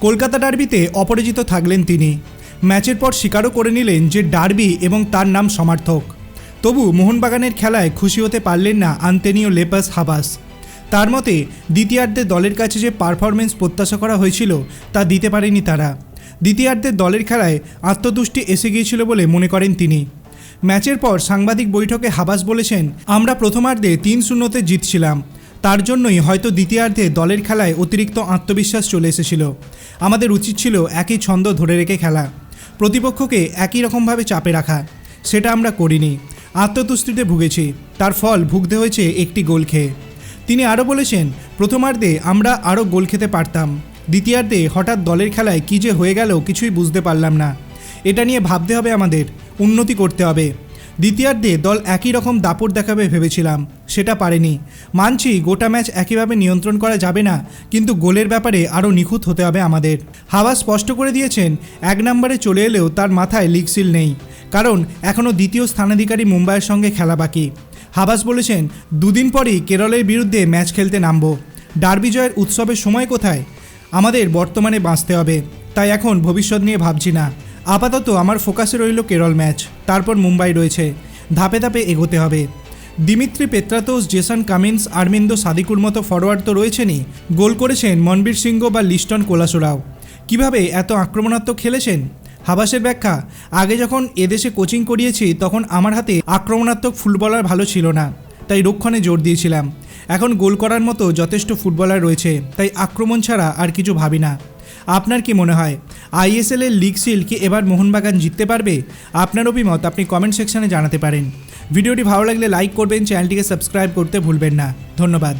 কলকাতা ডার্বিতে অপরাজিত থাকলেন তিনি। ম্যাচের পর স্বীকারও করে নিলেন যে ডার্বি এবং তার নাম সমার্থক। তবু মোহনবাগানের খেলায় খুশি হতে পারলেন না আন্তেনিও লেপাস হাবাস। তার মতে দ্বিতীয়ার্ধে দলের কাছে যে পারফরমেন্স প্রত্যাশা করা হয়েছিল, তা দিতে পারেনি তারা। দ্বিতীয়ার্ধে দলের খেলায় আত্মতুষ্টি এসে গিয়েছিল বলে মনে করেন তিনি। ম্যাচের পর সাংবাদিক বৈঠকে হাবাস বলেছেন, আমরা প্রথমার্ধে তিন শূন্যতে জিতছিলাম। তার জন্যই হয়তো দ্বিতীয়ার্ধে দলের খেলায় অতিরিক্ত আত্মবিশ্বাস চলে এসেছিল। আমাদের উচিত ছিল একই ছন্দ ধরে রেখে খেলা। প্রতিপক্ষকে একই রকমভাবে চাপে রাখা। সেটা আমরা করিনি। আত্মতুষ্টিতে ভুগেছি। তার ফল ভুগতে হয়েছে একটি গোল খেয়ে। তিনি আরও বলেছেন, প্রথমার্ধে আমরা আরও গোল খেতে পারতাম। দ্বিতীয়ার্ধে হঠাৎ দলের খেলায় কী যে হয়ে গেল কিছুই বুঝতে পারলাম না। এটা নিয়ে ভাবতে হবে আমাদের। উন্নতি করতে হবে। দ্বিতীয়ার্ধে দল একই রকম দাপট দেখাবে ভেবেছিলাম, সেটা পারেনি। মানছি গোটা ম্যাচ একইভাবে নিয়ন্ত্রণ করা যাবে না, কিন্তু গোলের ব্যাপারে আরও নিখুঁত হতে হবে আমাদের। হাওয়া স্পষ্ট করে দিয়েছেন, এক নম্বরে চলে এলেও তার মাথায় লিগ সিল নেই, কারণ এখনও দ্বিতীয় স্থানাধিকারী মুম্বাইয়ের সঙ্গে খেলা বাকি। হাবাস বলেছেন, দুদিন পরেই কেরলের বিরুদ্ধে ম্যাচ খেলতে নামব। ডার্বি জয়ের উৎসবের সময় কোথায়? আমাদের বর্তমানে বাঁচতে হবে, তাই এখন ভবিষ্যৎ নিয়ে ভাবছি না। আপাতত আমার ফোকাসে রইল কেরল ম্যাচ। তারপর মুম্বাই রয়েছে। ধাপে ধাপে এগোতে হবে। Dimitri Petratos Jason Cummings, Armando Sadiqur মতো ফরওয়ার্ড তো রয়েছেনই। গোল করেছেন মনবীর সিংহ বা লিস্টন কোলাসোরাও। কীভাবে এত আক্রমণাত্মক খেলেছেন? হাবাসের ব্যাখ্যা, আগে যখন এদেশে কোচিং করিয়েছি, তখন আমার হাতে আক্রমণাত্মক ফুটবলার ভালো ছিল না। তাই রক্ষণে জোর দিয়েছিলাম। এখন গোল করার মতো যথেষ্ট ফুটবলার রয়েছে, তাই আক্রমণ ছাড়া আর কিছু ভাবি না। আপনার কি মনে হয়? আইএসএল এর লিগ সিল কি এবার মোহনবাগান জিততে পারবে? আপনার অভিমত আপনি কমেন্ট সেকশনে জানাতে পারেন। ভিডিওটি ভালো লাগলে লাইক করবেন চ্যানেলটিকে সাবস্ক্রাইব করতে ভুলবেন না। ধন্যবাদ।